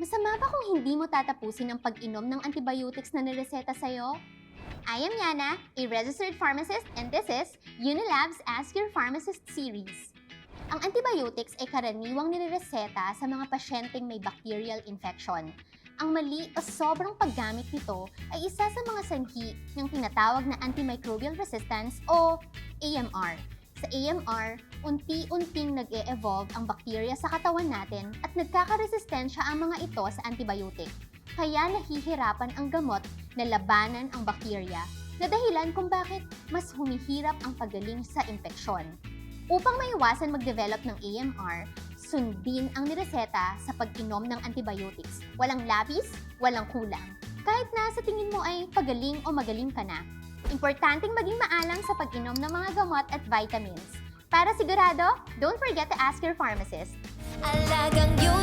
Masama ba kung hindi mo tatapusin ang pag-inom ng antibiotics na nireseta sa'yo? I am Yana, a registered pharmacist, and this is Unilab's Ask Your Pharmacist series. Ang antibiotics ay karaniwang nirereseta sa mga pasyenteng may bacterial infection. Ang mali o sobrang paggamit nito ay isa sa mga sanhi ng tinatawag na antimicrobial resistance o AMR. Sa AMR, unti-unting nag-e-evolve ang bakterya sa katawan natin at nagkakaresistensya ang mga ito sa antibiotic. Kaya nahihirapan ang gamot na labanan ang bakterya na dahilan kung bakit mas humihirap ang pagaling sa impeksyon. Upang maiwasan mag-develop ng AMR, sundin ang nireseta sa pag-inom ng antibiotics. Walang labis, walang kulang. Kahit na sa tingin mo ay pagaling o magaling ka na. Importanteng maging maalang sa pag-inom ng mga gamot at vitamins. Para sigurado, don't forget to ask your pharmacist. Alagang yan